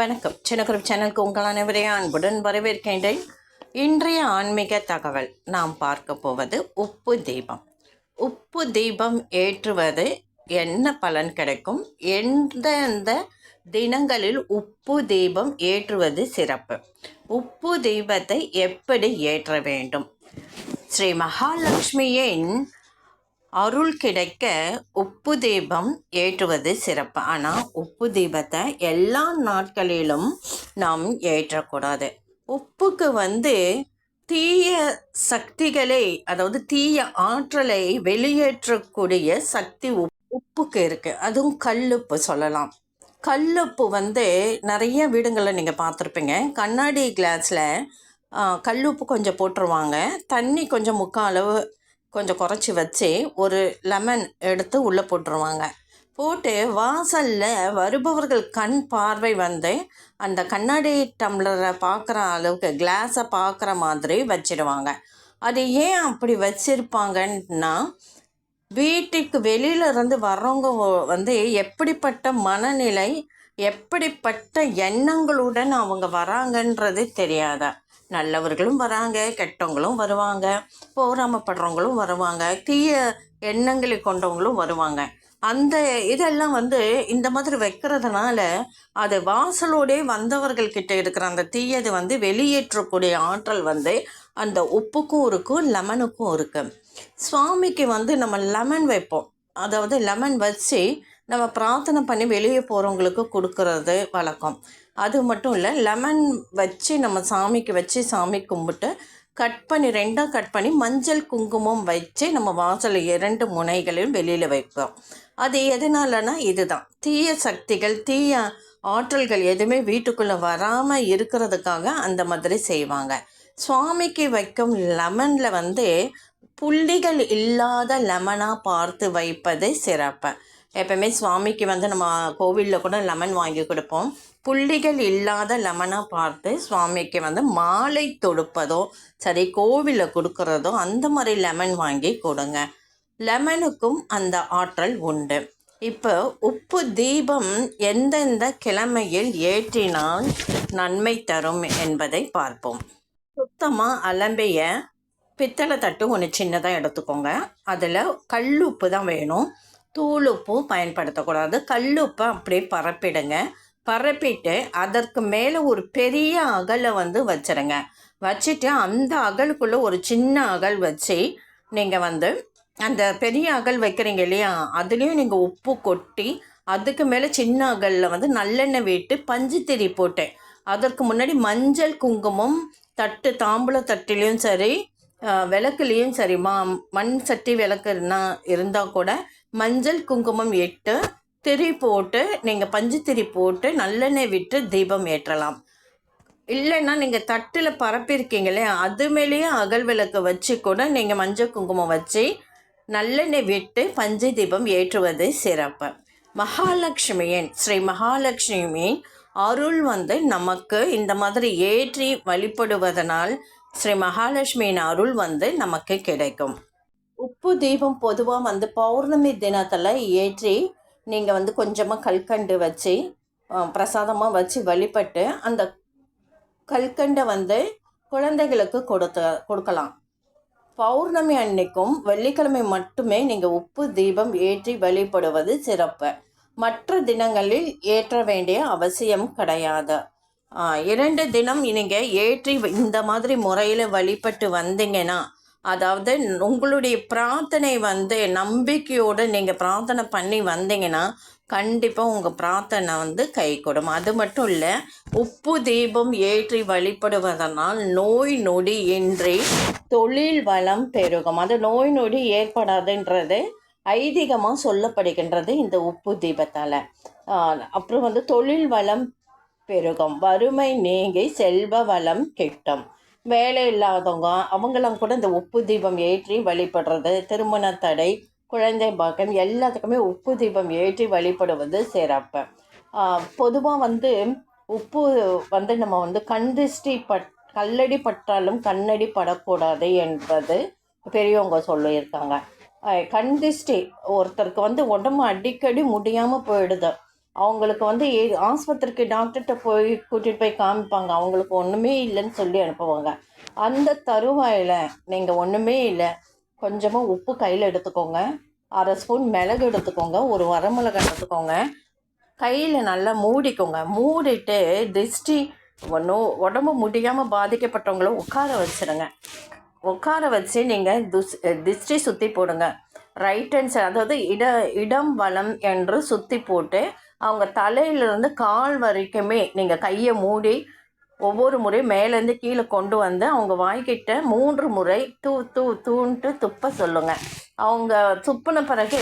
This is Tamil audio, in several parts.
வணக்கம். சின்னக்குருப் சேனலுக்கு உங்கள் அனைவரையும் அன்புடன் வரவேற்கின்றேன். இன்றைய ஆன்மீக தகவல். நாம் பார்க்க போவது உப்பு தீபம். உப்பு தீபம் ஏற்றுவது என்ன பலன் கிடைக்கும்? எந்தெந்த தினங்களில் உப்பு தீபம் ஏற்றுவது சிறப்பு? உப்பு தீபத்தை எப்படி ஏற்ற வேண்டும்? ஸ்ரீ மகாலட்சுமியின் அருள் கிடைக்க உப்பு தீபம் ஏற்றுவது சிறப்பு. ஆனால் உப்பு தீபத்தை எல்லா நாட்களிலும் நாம் ஏற்றக்கூடாது. உப்புக்கு வந்து தீய சக்திகளை அதாவது தீய ஆற்றலை வெளியேற்றக்கூடிய சக்தி உப்புக்கு இருக்குது அதுவும் கல்லுப்பு சொல்லலாம். கல்லுப்பு வந்து நிறைய வீடுங்களில் நீங்கள் பார்த்துருப்பீங்க. கண்ணாடி கிளாஸில் கல்லுப்பு கொஞ்சம் போட்டுருவாங்க. தண்ணி கொஞ்சம் முக்கால் அளவு கொஞ்சம் குறைச்சி வச்சு ஒரு லெமன் எடுத்து உள்ளே போட்டுருவாங்க. போட்டு வாசலில் வருபவர்கள் கண் பார்வை வந்து அந்த கண்ணாடி டம்ளரை பார்க்குற அளவுக்கு கிளாஸை பார்க்குற மாதிரி வச்சிடுவாங்க. அது ஏன் அப்படி வச்சிருப்பாங்கன்னா வீட்டுக்கு வெளியில இருந்து வர்றவங்க வந்து எப்படிப்பட்ட மனநிலை எப்படிப்பட்ட எண்ணங்களுடன் அவங்க வராங்கன்றது தெரியாத. நல்லவர்களும் வராங்க கெட்டவங்களும் வருவாங்க போராமப்படுறவங்களும் வருவாங்க தீய எண்ணங்களை கொண்டவங்களும் வருவாங்க. அந்த இதெல்லாம் வந்து இந்த மாதிரி வைக்கிறதுனால அது வாசலோடே வந்தவர்கள் கிட்ட இருக்கிற அந்த தீயது வந்து வெளியேற்றக்கூடிய ஆற்றல் வந்து அந்த உப்புக்கும் இருக்கும் லெமனுக்கும் இருக்கு. சுவாமிக்கு வந்து நம்ம லெமன் வைப்போம். அதாவது லெமன் வச்சு நம்ம பிரார்த்தனை பண்ணி வெளியே போகிறவங்களுக்கு கொடுக்கறது வழக்கம். அது மட்டும் இல்லை லெமன் வச்சு நம்ம சாமிக்கு வச்சு சாமி கும்பிட்டு கட் பண்ணி ரெண்டாக கட் பண்ணி மஞ்சள் குங்குமம் வச்சு நம்ம வாசல் இரண்டு முனைகளையும் வெளியில் வைப்போம். அது எதனாலனா இதுதான். தீய சக்திகள் தீய ஆற்றல்கள் எதுவுமே வீட்டுக்குள்ளே வராமல் இருக்கிறதுக்காக அந்த மாதிரி செய்வாங்க. சுவாமிக்கு வைக்கும் லெமனில் வந்து புள்ளிகள் இல்லாத லெமனாக பார்த்து வைப்பது சிறப்பு. எப்பவுமே சுவாமிக்கு வந்து நம்ம கோவிலில் கூட லெமன் வாங்கி கொடுப்போம். புள்ளிகள் இல்லாத லெமனாக பார்த்து சுவாமிக்கு வந்து மாலை தொடுப்பதோ சரி கோவிலில் கொடுக்கறதோ அந்த மாதிரி லெமன் வாங்கி கொடுங்க. லெமனுக்கும் அந்த ஆற்றல் உண்டு. இப்போ உப்பு தீபம் எந்தெந்த கிழமையில் ஏற்றினால் நன்மை தரும் என்பதை பார்ப்போம். சுத்தமாக அலம்பிய பித்தளை தட்டு ஒன்று சின்னதாக எடுத்துக்கோங்க. அதில் கல்லுப்பு தான் வேணும். தூளுப்பு பயன்படுத்தக்கூடாது. கல்லுப்பை அப்படியே பரப்பிடுங்க. பரப்பிட்டு அதற்கு மேலே ஒரு பெரிய அகலை வந்து வச்சுருங்க. வச்சுட்டு அந்த அகலுக்குள்ளே ஒரு சின்ன அகல் வச்சு நீங்கள் வந்து அந்த பெரிய அகல் வைக்கிறீங்க இல்லையா? அதுலேயும் நீங்கள் உப்பு கொட்டி அதுக்கு மேலே சின்ன அகலில் வந்து நல்லெண்ணெய் விட்டு பஞ்சுத்திரி போட்டு அதற்கு முன்னாடி மஞ்சள் குங்குமம் தட்டு தாம்பூல தட்டுலேயும் சரி விளக்குலேயும் சரி மா மண் சட்டி விளக்குனா இருந்தால் கூட மஞ்சள் குங்குமம் எட்டு திரி போட்டு நீங்கள் பஞ்சு திரி போட்டு நல்லெண்ணெய் விட்டு தீபம் ஏற்றலாம். இல்லைன்னா நீங்கள் தட்டில் பரப்பியிருக்கீங்களே அது மேலேயே அகல் விளக்கு வச்சு கூட நீங்கள் மஞ்சள் குங்குமம் வச்சு நல்லெண்ணெய் விட்டு பஞ்சு தீபம் ஏற்றுவது சிறப்பு. மகாலட்சுமியின் ஸ்ரீ மகாலட்சுமியின் அருள் வந்து நமக்கு இந்த மாதிரி ஏற்றி வழிபடுவதனால் ஸ்ரீ மகாலட்சுமியின் அருள் வந்து நமக்கு கிடைக்கும். உப்பு தீபம் பொதுவாக வந்து பௌர்ணமி தினத்தில் ஏற்றி நீங்கள் வந்து கொஞ்சமாக கல்கண்டு வச்சு பிரசாதமாக வச்சு வழிபட்டு அந்த கல்கண்டை வந்து குழந்தைகளுக்கு கொடுத்து கொடுக்கலாம். பௌர்ணமி அன்னைக்கும் வெள்ளிக்கிழமை மட்டுமே நீங்கள் உப்பு தீபம் ஏற்றி வழிபடுவது சிறப்பு. மற்ற தினங்களில் ஏற்ற வேண்டிய அவசியம் கிடையாது. இரண்டு தினம் நீங்கள் ஏற்றி இந்த மாதிரி முறையில் வழிபட்டு வந்தீங்கன்னா அதாவது உங்களுடைய பிரார்த்தனை வந்து நம்பிக்கையோடு நீங்கள் பிரார்த்தனை பண்ணி வந்தீங்கன்னா கண்டிப்பாக உங்கள் பிரார்த்தனை வந்து கைகூடும். அது மட்டும் இல்லை உப்பு தீபம் ஏற்றி வழிபடுவதனால் நோய் நொடி இன்றி தொழில் வளம் பெருகும். அது நோய் நொடி ஏற்படாதுன்றது ஐதீகமாக சொல்லப்படுகின்றது இந்த உப்பு தீபத்தால். அப்புறம் வந்து தொழில் வளம் பெருகும். வறுமை நீங்கி செல்வ வளம் கிட்டும். வேலை இல்லாதவங்க அவங்களாம் கூட இந்த உப்பு தீபம் ஏற்றி வழிபடுறது திருமண தடை குழந்தை பாக்கம் எல்லாத்துக்குமே உப்பு தீபம் ஏற்றி வழிபடுவது சிறப்பு. பொதுவாக வந்து உப்பு வந்து நம்ம வந்து கண்திஷ்டி பட் கல்லடி பட்டாலும் கண்ணடி படக்கூடாது என்பது பெரியவங்க சொல்லியிருக்காங்க. கண்திஷ்டி ஒருத்தருக்கு வந்து உடம்பு அடிக்கடி முடியாமல் போயிடுது. அவங்களுக்கு வந்து ஏ- ஆஸ்பத்திரிக்கு டாக்டர்கிட்ட போய் கூட்டிகிட்டு போய் காமிப்பாங்க. அவங்களுக்கு ஒன்றுமே இல்லைன்னு சொல்லி அனுப்புவாங்க. அந்த தருவாயில் நீங்கள் ஒன்றுமே இல்லை. கொஞ்சமாக உப்பு கையில் எடுத்துக்கோங்க. அரை ஸ்பூன் மிளகு எடுத்துக்கோங்க. ஒரு வரமிளகாய் எடுத்துக்கோங்க. கையில் நல்லா மூடிக்கோங்க. மூடிட்டு திருஷ்டி ஒன்றும் உடம்பு முடியாமல் பாதிக்கப்பட்டவங்கள உட்கார வச்சுருங்க. உட்கார வச்சு நீங்கள் துஸ் திருஷ்டி சுற்றி போடுங்க. ரைட் ஹேண்ட் சைடு அதாவது இட இடம் வலம் என்று சுற்றி போட்டு அவங்க தலையிலிருந்து கால் வரைக்குமே நீங்கள் கையை மூடி ஒவ்வொரு முறையும் மேலேருந்து கீழே கொண்டு வந்து அவங்க வாய்க்கிட்ட மூன்று முறை தூ தூ தூன்ட்டு துப்ப சொல்லுங்க. அவங்க துப்பின பிறகு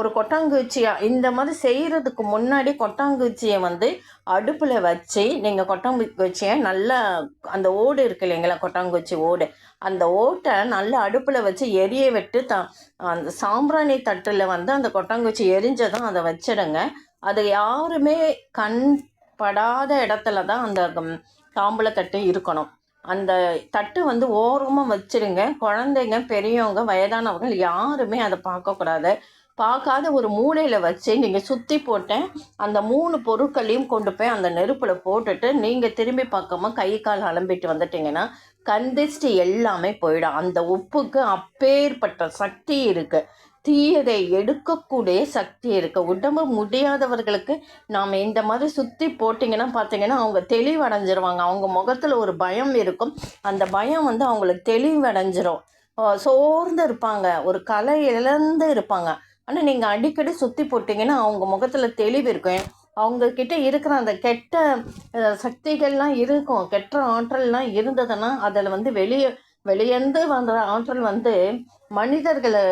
ஒரு கொட்டாங்குச்சியாக இந்த மாதிரி செய்கிறதுக்கு முன்னாடி கொட்டாங்குச்சியை வந்து அடுப்பில் வச்சு நீங்கள் கொட்டாங்குச்சியை நல்லா அந்த ஓடு இருக்கு இல்லைங்களா கொட்டாங்குச்சி ஓடு அந்த ஓட்டை நல்லா அடுப்பில் வச்சு எரிய விட்டு த அந்த சாம்பிராணி தட்டில் வந்து அந்த கொட்டாங்குச்சி எரிஞ்சதும் அதை வச்சிடுங்க. அது யாருமே கண் படாத இடத்துல தான் அந்த தாம்பூலத்தட்டு இருக்கணும். அந்த தட்டு வந்து ஓரமாக வச்சிருங்க. குழந்தைங்க பெரியவங்க வயதானவங்க யாருமே அதை பார்க்கக்கூடாது பார்க்காத ஒரு மூலையில் வச்சு நீங்கள் சுற்றி போட்டேன் அந்த மூணு பொருட்களையும் கொண்டு போய் அந்த நெருப்பில் போட்டுட்டு நீங்கள் திரும்பி பார்க்காம கை கால் அலம்பிட்டு வந்துட்டீங்கன்னா கந்திஷ்டி எல்லாமே போயிடும். அந்த உப்புக்கு அப்பேற்பட்ட சக்தி இருக்குது தீயதை எடுக்கக்கூடிய சக்தி இருக்குது உடம்பு முடியாதவர்களுக்கு நாம் இந்த மாதிரி சுற்றி போட்டிங்கன்னா பார்த்தீங்கன்னா அவங்க தெளிவடைஞ்சிருவாங்க. அவங்க முகத்தில் ஒரு பயம் இருக்கும். அந்த பயம் வந்து அவங்களுக்கு தெளிவடைஞ்சிரும். சோர்ந்து இருப்பாங்க. ஒரு கலை இழந்து இருப்பாங்க. ஆனால் நீங்கள் அடிக்கடி சுற்றி போட்டிங்கன்னா அவங்க முகத்தில் தெளிவு இருக்கும். அவங்கக்கிட்ட இருக்கிற அந்த கெட்ட சக்திகள்லாம் இருக்கும். கெட்ட ஆற்றல்லாம் இருந்ததுன்னா அதில் வந்து வெளியே வெளியேந்து வந்த ஆற்றல் வந்து மனிதர்களை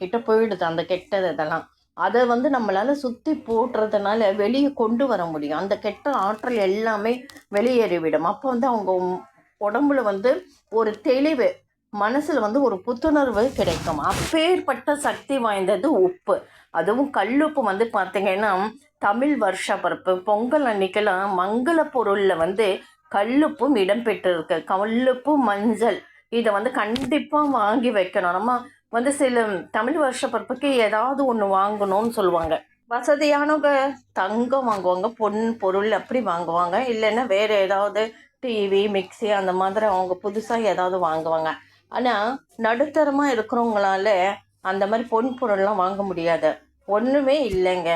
கிட்ட போயிடுது அந்த கெட்டது இதெல்லாம். அதை வந்து நம்மளால் சுற்றி போட்டுறதுனால வெளியே கொண்டு வர முடியும். அந்த கெட்ட ஆற்றல் எல்லாமே வெளியேறிவிடும். அப்போ வந்து அவங்க உம் உடம்புல வந்து ஒரு தெளிவு மனசில் வந்து ஒரு புத்துணர்வு கிடைக்கும். அப்பேற்பட்ட சக்தி வாய்ந்தது உப்பு. அதுவும் கல்லுப்பு வந்து பார்த்தீங்கன்னா தமிழ் வருஷ பருப்பு பொங்கல் அன்னைக்கெல்லாம் மங்கள பொருளில் வந்து கல்லுப்பும் இடம்பெற்றிருக்கு. கல்லுப்பு மஞ்சள். இதை வந்து கண்டிப்பாக வாங்கி வைக்கணும். நம்ம வந்து சில தமிழ் வருஷ பிறப்புக்கு ஏதாவது ஒன்று வாங்கணும்னு சொல்லுவாங்க. வசதியானவங்க தங்கம் வாங்குவாங்க பொன் பொருள் அப்படி வாங்குவாங்க. இல்லைன்னா வேறு ஏதாவது டிவி மிக்ஸி அந்த மாதிரி அவங்க புதுசாக ஏதாவது வாங்குவாங்க. ஆனால் நடுத்தரமாக இருக்கிறவங்களால அந்த மாதிரி பொன் பொருள்லாம் வாங்க முடியாது. ஒன்றுமே இல்லைங்க.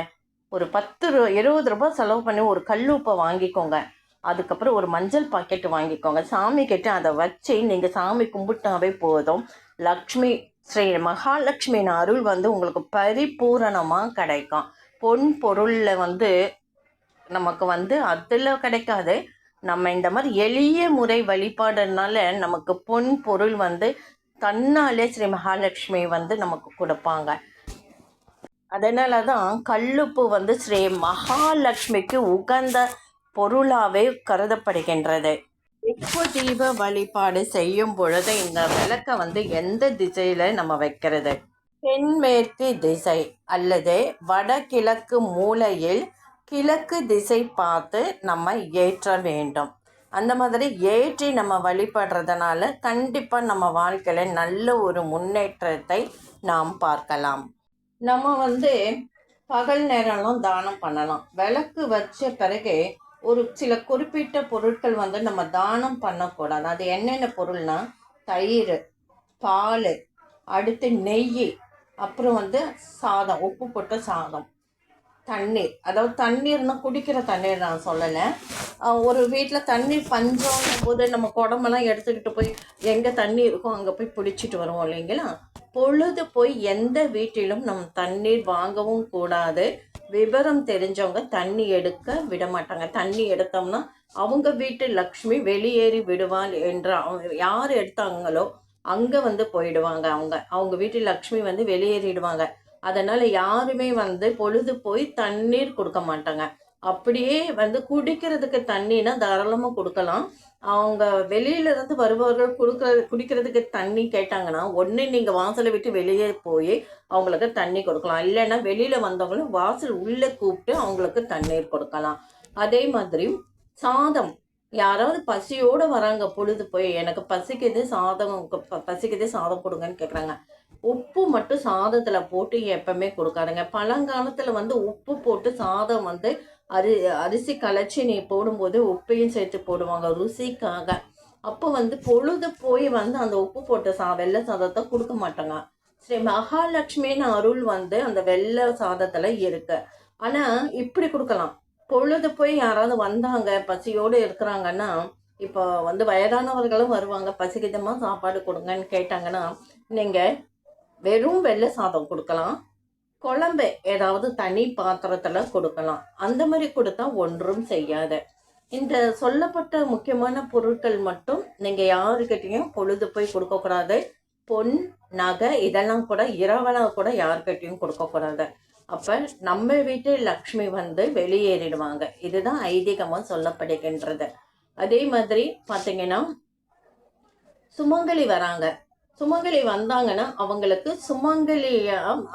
ஒரு பத்து ரூ இருபது ரூபாய் செலவு பண்ணி ஒரு கல் உப்பை வாங்கிக்கோங்க. அதுக்கப்புறம் ஒரு மஞ்சள் பாக்கெட் வாங்கிக்கோங்க. சாமி கிட்ட அதை வச்சு நீங்கள் சாமி கும்பிட்டாவே போதும். லக்ஷ்மி ஸ்ரீ மகாலட்சுமியின் அருள் வந்து உங்களுக்கு பரிபூரணமாக கிடைக்கும். பொன் பொருளில் வந்து நமக்கு வந்து அதில் கிடைக்காது. நம்ம இந்த மாதிரி எளிய முறை வழிபாடுனால நமக்கு பொன் பொருள் வந்து தன்னாலே ஸ்ரீ மகாலட்சுமி வந்து நமக்கு கொடுப்பாங்க. அதனால தான் கல்லுப்பு வந்து ஸ்ரீ மகாலட்சுமிக்கு உகந்த பொருளாவே கருதப்படுகின்றது. உப்பு தீப வழிபாடு செய்யும் பொழுது இந்த விளக்கை வந்து எந்த திசையில நம்ம வைக்கிறது? தென்மேற்கு திசை அல்லது வடகிழக்கு மூலையில் கிழக்கு திசை பார்த்து நம்ம ஏற்ற வேண்டும். அந்த மாதிரி ஏற்றி நம்ம வழிபடுறதுனால கண்டிப்பாக நம்ம வாழ்க்கையில் நல்ல ஒரு முன்னேற்றத்தை நாம் பார்க்கலாம். நம்ம வந்து பகல் நேரம்லாம் தானம் பண்ணலாம். விளக்கு வச்ச பிறகு ஒரு சில குறிப்பிட்ட பொருட்கள் வந்து நம்ம தானம் பண்ணக்கூடாது. அது என்னென்ன பொருள்னா தயிர் பால் அடுத்து நெய் அப்புறம் வந்து சாதம் உப்பு போட்ட சாதம் தண்ணீர். அதாவது தண்ணீர்னா குடிக்கிற தண்ணீர் நான் சொல்லலை. ஒரு வீட்டில் தண்ணீர் பஞ்சம் போது நம்ம குடம்பெல்லாம் எடுத்துக்கிட்டு போய் எங்கே தண்ணி இருக்கோ அங்கே போய் பிடிச்சிட்டு வருவோம் இல்லைங்களா? பொழுது போய் எந்த வீட்டிலும் நம் தண்ணீர் வாங்கவும் கூடாது. விவரம் தெரிஞ்சவங்க தண்ணி எடுக்க விட மாட்டாங்க தண்ணி எடுத்தோம்னா அவங்க வீட்டு லக்ஷ்மி வெளியேறி விடுவாள் என்ற அவங்க யார் எடுத்தாங்களோ அங்கே வந்து போயிடுவாங்க அவங்க. அவங்க வீட்டு லக்ஷ்மி வந்து வெளியேறிடுவாங்க. அதனால் யாருமே வந்து பொழுது போய் தண்ணீர் கொடுக்க மாட்டாங்க. அப்படியே வந்து குடிக்கிறதுக்கு தண்ணினா தாராளமாக கொடுக்கலாம். அவங்க வெளியில இருந்து வருபவர்கள் கொடுக்குற குடிக்கிறதுக்கு தண்ணி கேட்டாங்கன்னா ஒன்று நீங்கள் வாசலை விட்டு வெளியே போய் அவங்களுக்கு தண்ணி கொடுக்கலாம். இல்லைன்னா வெளியில் வந்தவங்களும் வாசல் உள்ளே கூப்பிட்டு அவங்களுக்கு தண்ணீர் கொடுக்கலாம். அதே மாதிரி சாதம். யாராவது பசியோடு வராங்க பொழுது போய் எனக்கு பசிக்குது சாதம் பசிக்குது சாதம் கொடுங்கன்னு கேட்குறாங்க உப்பு மட்டும் சாதத்தில் போட்டு எப்பவுமே கொடுக்காதுங்க. பழங்காலத்தில் வந்து உப்பு போட்டு சாதம் வந்து அரி அரிசி கலைச்சி நீ போடும்போது உப்பையும் சேர்த்து போடுவாங்க ருசிக்காக. அப்போ வந்து பொழுது போய் வந்து அந்த உப்பு போட்ட சா வெள்ளை சாதத்தை கொடுக்க மாட்டாங்க. ஸ்ரீ மகாலட்சுமின்னு அருள் வந்து அந்த வெள்ளை சாதத்தில் இருக்கு. ஆனால் இப்படி கொடுக்கலாம். பொழுது போய் யாராவது வந்தாங்க பசியோடு இருக்கிறாங்கன்னா இப்போ வந்து வயதானவர்களும் வருவாங்க பசிக்கிதமாக சாப்பாடு கொடுங்கன்னு கேட்டாங்கன்னா நீங்கள் வெறும் வெள்ளை சாதம் கொடுக்கலாம். குழம்பு ஏதாவது தனி பாத்திரத்தில் கொடுக்கலாம். அந்த மாதிரி கொடுத்தா ஒன்றும் செய்யாத. இந்த சொல்லப்பட்ட முக்கியமான பொருட்கள் மட்டும் நீங்கள் யாருக்கிட்டையும் பொழுது போய் கொடுக்கக்கூடாது பொன் நகை இதெல்லாம் கூட இரவலாக கூட யாருக்கிட்டையும் கொடுக்கக்கூடாது அப்போ நம்ம வீட்டு லக்ஷ்மி வந்து வெளியேறிடுவாங்க. இதுதான் ஐதீகமாக சொல்லப்படுகின்றது. அதே மாதிரி பார்த்தீங்கன்னா சுமங்கலி வராங்க. சுமங்கலி வந்தாங்கன்னா அவங்களுக்கு சுமங்கலிய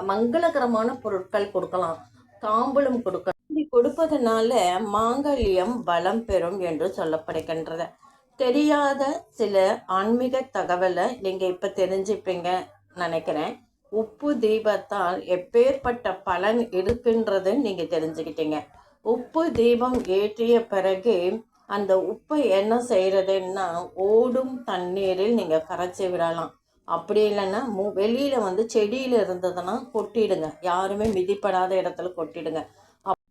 மங்களகரமான பொருட்கள் கொடுக்கலாம். தாம்பூலம் கொடுக்கலாம் இப்படி கொடுப்பதனால மாங்கல்யம் பலம் பெறும் என்று சொல்லப்படுகின்றது. தெரியாத சில ஆன்மீக தகவலை நீங்கள் இப்போ தெரிஞ்சுப்பீங்க நினைக்கிறேன். உப்பு தீபத்தால் எப்பேற்பட்ட பலன் இருக்குன்றது நீங்கள் தெரிஞ்சுக்கிட்டீங்க. உப்பு தீபம் ஏற்றிய பிறகு அந்த உப்பை என்ன செய்கிறதுன்னா ஓடும் தண்ணீரில் நீங்கள் கரைச்சி விடலாம். அப்படி இல்லைன்னா மு வெளியில் வந்து செடியில் இருந்ததுன்னா கொட்டிடுங்க. யாருமே மிதிப்படாத இடத்துல கொட்டிடுங்க. அப்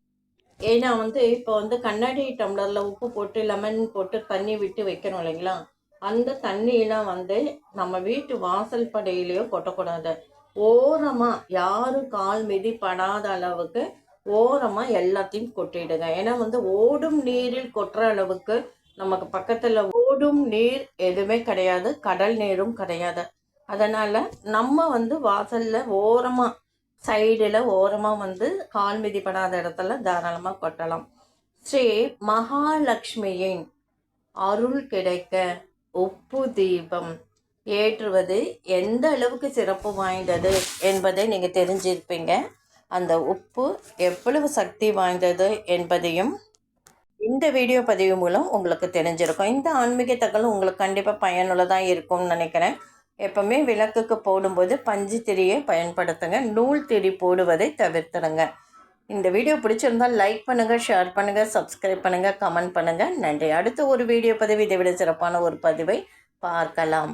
ஏன்னா வந்து இப்போ வந்து கண்ணாடி டம்ளரில் உப்பு போட்டு லெமன் போட்டு தண்ணி விட்டு வைக்கணும் இல்லைங்களா? அந்த தண்ணியெலாம் வந்து நம்ம வீட்டு வாசல் படையிலையோ கொட்டக்கூடாது. ஓரமாக யாரும் கால் மிதிப்படாத அளவுக்கு ஓரமாக எல்லாத்தையும் கொட்டிடுங்க. ஏன்னா வந்து ஓடும் நீரில் கொட்டுற அளவுக்கு நமக்கு பக்கத்தில் ஓடும் நீர் எதுவுமே கிடையாது கடல் நீரும் கிடையாது. அதனால் நம்ம வந்து வாசலில் ஓரமாக சைடில் ஓரமாக வந்து கால் மிதிப்படாத இடத்துல தாராளமாக கொட்டலாம். ஸ்ரீ மகாலட்சுமியின் அருள் கிடைக்க உப்பு தீபம் ஏற்றுவது எந்த அளவுக்கு சிறப்பு வாய்ந்தது என்பதை நீங்கள் தெரிஞ்சிருப்பீங்க. அந்த உப்பு எவ்வளவு சக்தி வாய்ந்தது என்பதையும் இந்த வீடியோ பதிவு மூலம் உங்களுக்கு தெரிஞ்சிருக்கும். இந்த ஆன்மீக தகவல் உங்களுக்கு கண்டிப்பாக பயனுள்ளதாக இருக்கும்னு நினைக்கிறேன். எப்பவுமே விளக்குக்கு போடும்போது பஞ்சு திரியை பயன்படுத்துங்க. நூல் திரி போடுவதை தவிர்த்துடுங்க. இந்த வீடியோ பிடிச்சிருந்தால் லைக் பண்ணுங்கள் ஷேர் பண்ணுங்கள் சப்ஸ்கிரைப் பண்ணுங்கள் கமெண்ட் பண்ணுங்கள் நன்றி. அடுத்த ஒரு வீடியோ பதிவு. இதை விட சிறப்பான ஒரு பதிவை பார்க்கலாம்.